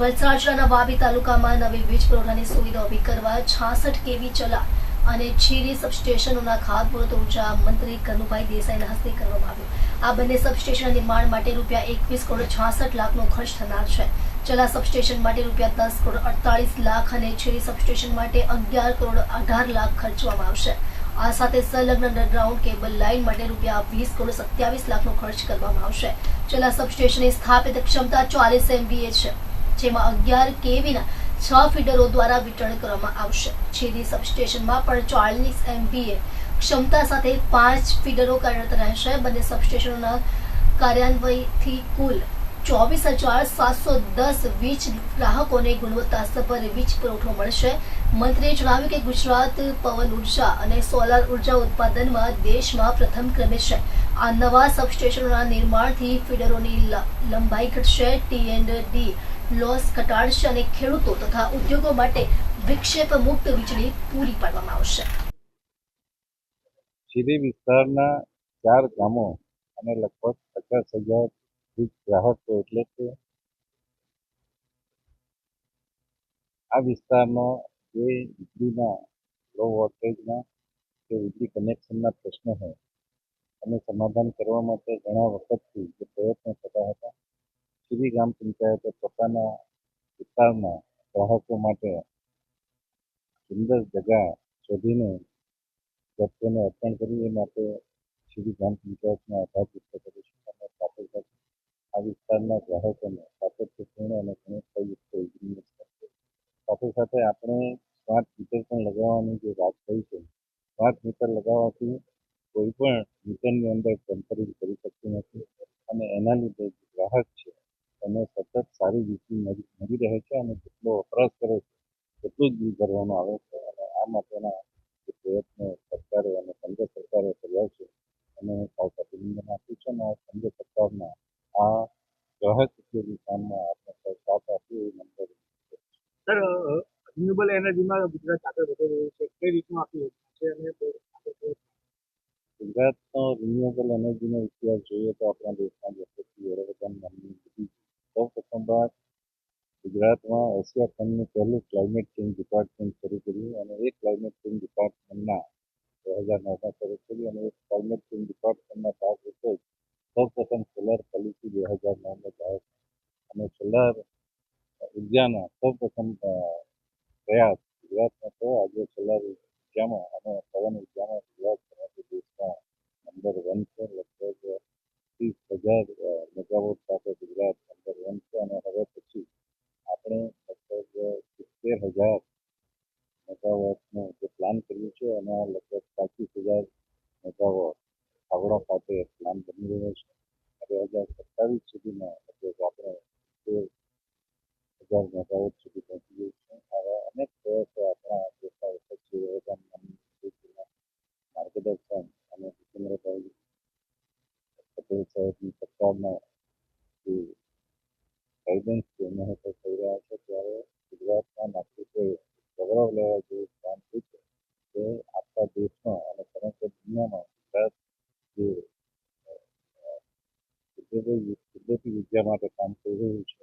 વલસાડ જિલ્લાના વાવી તાલુકામાં નવી વીજ પુરવઠાની સુવિધા ઊભી કરવા છાસઠ કેવી ચલા અને છીરી સબસ્ટેશનોના ખાતમુહૂર્ત ઊર્જા મંત્રી કનુભાઈ દેસાઈના હસ્તે કરવામાં આવ્યું. આ બંને સબસ્ટેશન નિર્માણ માટે રૂપિયા એકવીસ કરોડ છાસઠ લાખનો ખર્ચ થનાર છે. ચલા સબસ્ટેશન માટે રૂપિયા દસ કરોડ અડતાલીસ લાખ અને છીરી સબસ્ટેશન માટે અગિયાર કરોડ અઢાર લાખ ખર્ચવામાં આવશે. આ સાથે સંલગ્ન અંડરગ્રાઉન્ડ કેબલ લાઇન માટે રૂપિયા વીસ કરોડ સત્યાવીસ લાખનો ખર્ચ કરવામાં આવશે. ચલા સબસ્ટેશનની સ્થાપિત ક્ષમતા ચાલીસ એમવીએ છે. જેમાં અગિયાર કેવીના છ ફીડરો દ્વારા વિતરણ કરવામાં આવશે. છેદી સબસ્ટેશનમાં પણ ચાલીસ એમપીએ ક્ષમતા સાથે પાંચ ફીડરો કાર્યરત રહેશે. બંને સબસ્ટેશનોના કાર્યાન્વયથી કુલ ચોવીસ હજાર સાતસો દસ વીજ ગ્રાહકોને ગુણવત્તાસભર વીજ પુરવઠો મળશે. મંત્રીએ જણાવ્યું કે ગુજરાત પવન ઊર્જા અને સોલાર ઊર્જા ઉત્પાદનમાં દેશમાં પ્રથમ ક્રમે છે. આ નવા સબસ્ટેશનોના નિર્માણથી ફીડરોની લંબાઈ ઘટશે. ટી એન્ડ ડી લોસ, ઘટાડશે અને ખેડૂતો તથા ઉદ્યોગો માટે વિક્ષેપ મુક્ત વીજળી પૂરી પાડવામાં આવશે. શિરી વિસ્તારના ચાર ગામો અને લગભગ પચાસ હજાર ગ્રાહકો એટલે કે આ વિસ્તારમાં જે વીજળીના લો વોલ્ટેજના કે વીજળી કનેક્શનના પ્રશ્નો હોય અને સમાધાન કરવા માટે ઘણા વખતથી જે પ્રયત્નો થતા હતા. શીરી ગ્રામ પંચાયતે પોતાના વિસ્તારના ગ્રાહકો માટે સુંદર જગા શોધીને વ્યક્તિઓને અર્પણ કરી એ માટે શ્રી ગ્રામ પંચાયતનો આભાર વ્યક્ત કરું છું અને સાથે સાથે આ વિસ્તારના ગ્રાહકોને સાતત્યપૂર્ણ અને ગુણવત્તાયુક્ત સાથે સાથે આપણે સ્માર્ટ મીટર પણ લગાવવાની જે વાત થઈ છે, સ્માર્ટ મીટર લગાવવાથી કોઈ પણ મીટરની અંદર ટેમ્પરિંગ કરી શકતું નથી અને એના લીધે જે ગ્રાહક છે એને સતત સારી વીજળી મળી મળી રહે છે અને જેટલો વપરાશ કરે છે એટલું જ બિલ ભરવામાં આવે છે. અને આ માટેના જે પ્રયત્નો સરકારે અને કેન્દ્ર સરકારે કર્યા છે અને ખાસ અભિનંદન આપું છું અને કેન્દ્ર સરકારના આ ગ્રાહક ઉપયોગી કામમાં આપણે સૌ સાથ આપીએ એ નંબર સર રિન્યુએબલ એનર્જીમાં ગુજરાત આગળ વધી રહ્યું છે. કઈ રીતનું આપી યોજના છે અને ગુજરાતનો રિન્યુએબલ એનર્જીનો ઇતિહાસ જોઈએ તો આપણા દેશના યશસ્વી વડાપ્રધાન માનનીય મોદી સૌ પ્રથમવાર ગુજરાતમાં એશિયા ખંડનું પહેલું ક્લાઇમેટ ચેન્જ ડિપાર્ટમેન્ટ શરૂ કર્યું અને એ ક્લાઇમેટ ચેન્જ ડિપાર્ટમેન્ટના બે હજાર નવમાં શરૂ કર્યું અને એ ક્લાઇમેટ ચેન્જ ડિપાર્ટમેન્ટના ભાગરૂપે જ સૌ પ્રથમ સોલાર પોલિસી બે હજાર નવમાં જાહેર થઈ અને સોલાર ઉર્જાના સૌ પ્રથમ અ, પ્રયાસ ગુજરાતમાં થયો. આજે સોલાર ઉર્જામાં અને પવન ઉર્જામાં ગુજરાત સમગ્ર દેશમાં નંબર વન છે. લગભગ ત્રીસ હજાર મેગાવોટ સાથે ગુજરાત નંબર વન છે અને હવે પછી આપણે લગભગ સિત્તેર હજાર મેગાવોટનું જે પ્લાન કર્યું છે અને લગભગ પાંત્રીસ હજાર મેગાવોટ ખાવડા ખાતે પ્લાન બની રહ્યો છે. બે હજાર સત્તાવીસ સુધીમાં લગભગ આપણે તેર હજાર મેગાવોટ સુધી પહોંચી ગયું છે. આવા અનેક પ્રયાસો આપણા દેશના યશસ્વી વડાપ્રધાન માર્ગદર્શન અને ભૂપેન્દ્રભાઈ પટેલ સાહેબની સરકારના જે ગાઈડન્સ મહત્વ થઈ રહ્યા છે ત્યારે ગુજરાતના નાગરિકોએ ગૌરવ લેવા જેવું સ્થાન શું છે તે આપણા દેશમાં અને સમગ્ર દુનિયામાં ગુજરાત જે કુદરતી વિદ્યા માટે કામ કરી રહ્યું છે